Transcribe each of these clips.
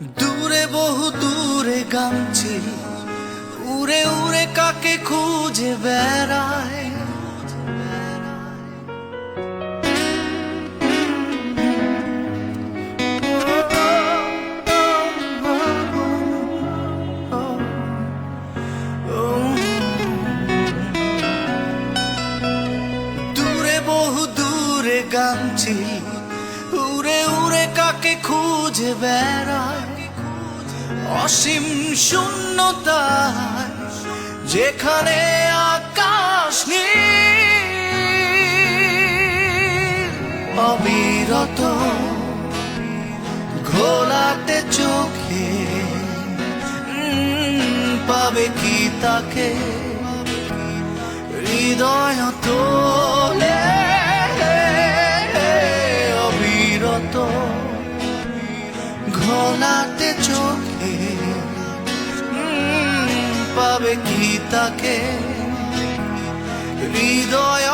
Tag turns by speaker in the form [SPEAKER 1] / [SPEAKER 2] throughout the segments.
[SPEAKER 1] দূরে বহু দূরে গামছি উড়ে উড়ে কাকে খুঁজে বেড়ায়? দূরে বহু দূরে গামছি উড়ে উড়ে কাকে খুঁজে বেড়ায়? অসীম শূন্যতা যেখানে আকাশ অবিরত ঘোলাতে চোখে পাবে কি তাকে? হৃদয় তোলে, অবিরত ঘোলাতে চোখে। পাবে কি তাকে? হৃদয়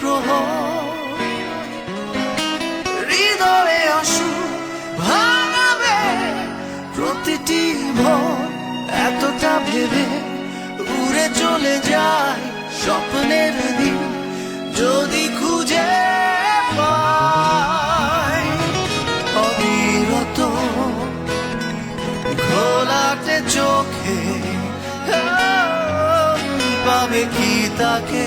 [SPEAKER 1] প্রহর হৃদয়ে অসু ভাঙাবে প্রতিটি ভোর। এতটা ভেবে উড়ে চলে যায় স্বপ্নের দিন। যদি খুঁজে পায় অবিরত, ঘোলাটে চোখে পাবে কি তাকে?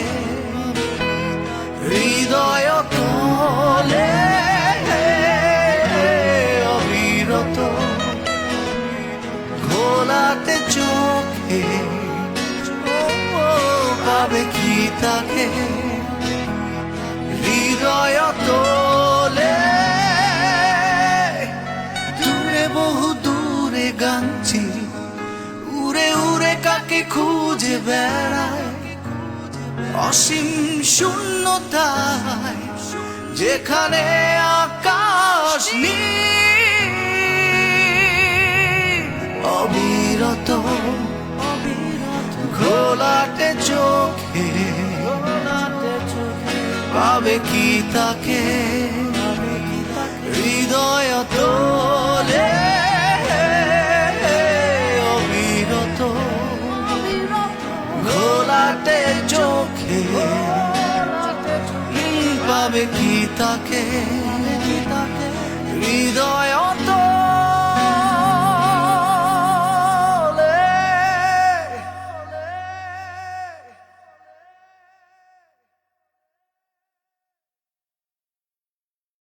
[SPEAKER 1] হৃদয় তোলে। দূরে বহু দূরে গানছি উড়ে উড়ে কাকে খুঁজে বেড়ায়? অসীম শূন্যতায় যেখানে আকাশ নীল। অবিরত, ঘোলাটে চোখে পাবে কি তাকে? হৃদয় তোলে অবিরত ঘোলাটে চোখে। পাবে কি তাকে?